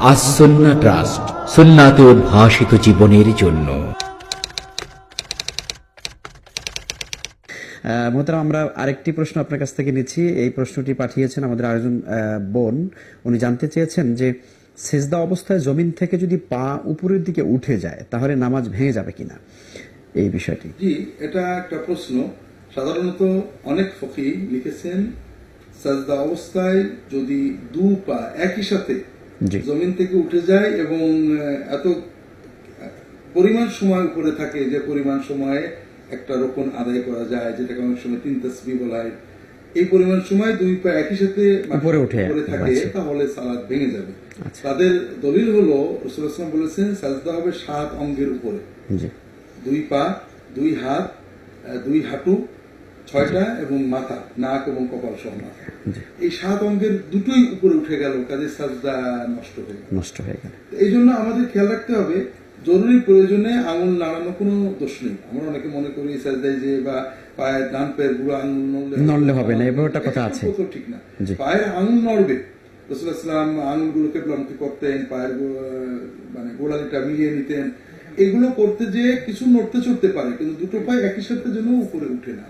আসন্না trust সুন্নাতে উদ্ভাসিত জীবনের জন্য। আহ, মোহতারাম আমরা আরেকটি প্রশ্ন আপনার কাছ থেকে নিচ্ছি। এই প্রশ্নটি পাঠিয়েছেন আমাদের আরেকজন বোন। উনি জানতে চেয়েছেন যে সেজদা অবস্থায় জমিন থেকে যদি পা উপরের দিকে উঠে যায় তাহলে নামাজ ভেঙে যাবে কিনা? এই বিষয়টি। জি এটা একটা প্রশ্ন। সাধারণত অনেক ফকি লিখেছেন সাজদা অবস্থায় যদি দু পা একই সাথে জমিন থেকে উঠে যায় এবং এত পরিমাণ সময় উপরে থাকে যে পরিমাণ সময়ে একটা রোপণ আদায় করা যায় যেটাকে অনেক সময় তিন তসবি বলা হয় এই পরিমাণ সময় দুই পা একই সাথে উপরে উঠে উপরে থাকে আচ্ছা। তাহলে সালাদ ভেঙে যাবে। তাদের দলিল হলো রসুলাম বলেছেন সাজদা হবে সাত অঙ্গের উপরে। দুই পা দুই হাত দুই হাঁটু ছয়টা এবং মাথা নাক এবং কপাল সহ মাথা। এই সাত অঙ্গের দুটোই উপরে উঠে গেল কাজে সাজদা নষ্ট হয়ে গেল। নষ্ট হয়ে গেল। এই জন্য আমাদের খেয়াল রাখতে হবে জরুরি প্রয়োজনে আঙুল নাড়ানো কোনো দোষ নেই। আমরা অনেকে মনে করি সাজদায় যে বা পায়ের ডান পায়ের বুড়ো আঙুল নড়লে হবে না, এভাবে একটা কথা আছে। ঠিক না। পায়ের আঙুল নড়বে। রসুল ইসলাম আঙুলগুলোকে প্লামটি করতেন পায়ের মানে গোড়ালিটা মিলিয়ে নিতেন। এগুলো করতে যে কিছু নড়তে চড়তে পারে কিন্তু দুটো পায়ে একই সাথে যেন উপরে উঠে না